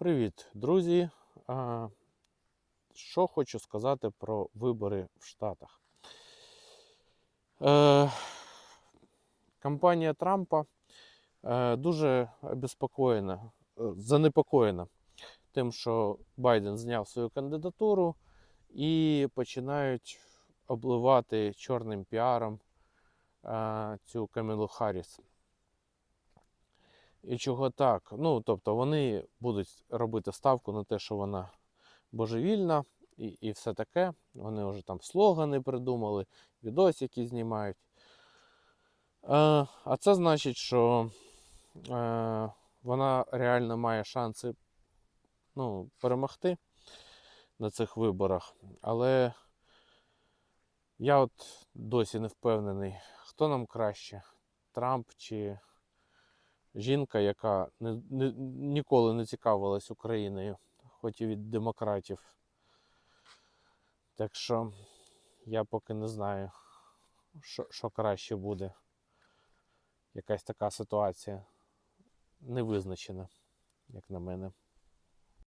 Привіт, друзі! Що хочу сказати про вибори в Штатах. Е, Кампанія Трампа е, дуже обеспокоєна, е, занепокоєна тим, що Байден зняв свою кандидатуру і починають обливати чорним піаром цю Камілу Харріс. І чого так? Ну, тобто вони будуть робити ставку на те, що вона божевільна і, і все таке. Вони вже там слогани придумали, відосики знімають. Е, а це значить, що е, вона реально має шанси ну, перемогти на цих виборах. Але я от досі не впевнений, хто нам краще, Трамп чи жінка, яка не, не, ніколи не цікавилась Україною, хоч і від демократів. Так що я поки не знаю, що, що краще буде. Якась така ситуація не визначена, як на мене.